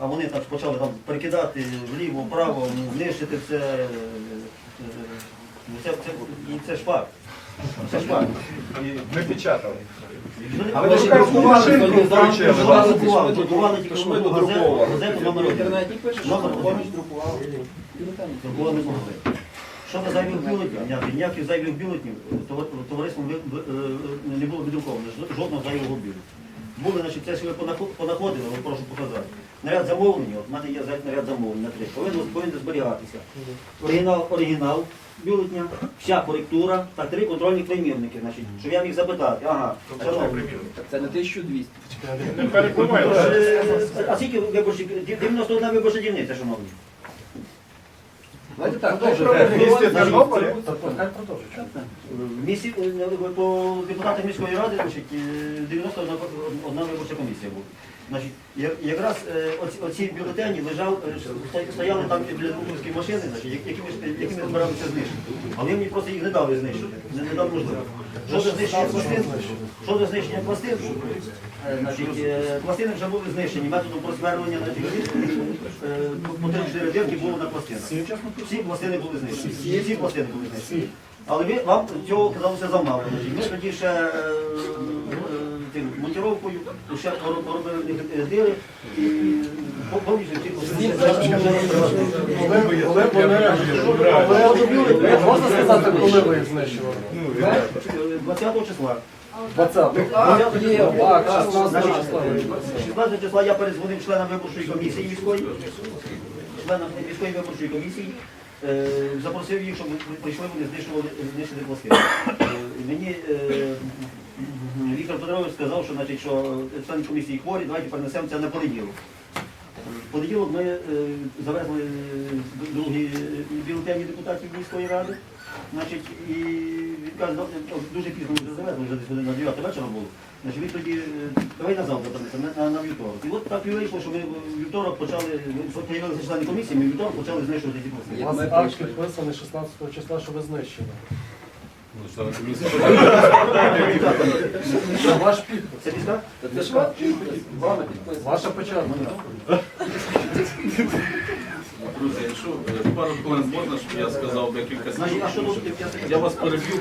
а вони так почали там перекидати вліво, вправо, ну, нищити це, е, е, ну, це, це, і це ж факт. Це ж факт. Ми печатали. А ви ж друкували, друкуючи, друкували, ви друкували, друкували тільки Тож ми одну газету, додруковували. газету номер В один. інтернеті Номер що один. друкували. Друкували не могли. Щодо зайвих бюлетнів, ніяких, ніяких зайвих бюлетнів товар- товариством ви- ви- е, не було відруковано, жодного зайвого бюлетня. Були, значить, це, що ви понахо- понаходили, прошу показати. Наряд замовлення, от в мене є наряд замовлення на три, повинен, повинен зберігатися. Оригінал, оригінал бюлетня, вся коректура та три контрольні примірники. Значить, щоб я міг запитати, ага, шановні, це не 1200. Не перебувай. е, а скільки виборчих, 91 виборча дільниця, шановні? Давайте так, В місті Тернополі В місті, е, по депутатам міської ради значить, е, 91 одна виборча комісія була. Значить, якраз е, оці, оці бюлетені лежав, е, стояли там біля друківської машини, значить, які ми, які ми збиралися знищити. Але мені просто їх не дали знищити. Не, не дали можливості. Щодо знищення пластин, щодо знищення пластин, е, значить, е, пластини вже були знищені методом просверлення на е, по 3-4 дирки було на пластинах. Всі пластини були знищені. Всі пластини були знищені. Але ви, вам цього казалося замало. Ми тоді ще е, е, тим монтировкою ще пороб- поробили е, дири і по- повністю ці. Можна сказати, коли ви їх знищували? Е, 20 числа. 20 А, є, так, 16 числа. 16 числа я перезвонив членам виборчої комісії міської, членам міської виборчої комісії, е, запросив їх, щоб ми прийшли, вони знищували знищили пластини. Е, Мені е, Віктор Петрович сказав, що, значить, що член комісії хворі, давайте перенесемо це на понеділок. В понеділок ми е, завезли другі бюлетені депутатів міської ради. Значить, і він каже, «Ну, дуже пізно вже завезли, вже десь на 9 вечора було. Значить, він тоді, е, давай на завтра на, на, на вівторок. І от так і вийшло, що ми в вівторок почали, з'явилися члени комісії, ми вівторок почали знищувати ці пластини. У вас акт підписаний 16 числа, що ви знищили. Що ваш підпис, Це Це ваша печатка. Друзі, е, пару хвилин можна, щоб я сказав Значить, слів. Я вас переб'ю,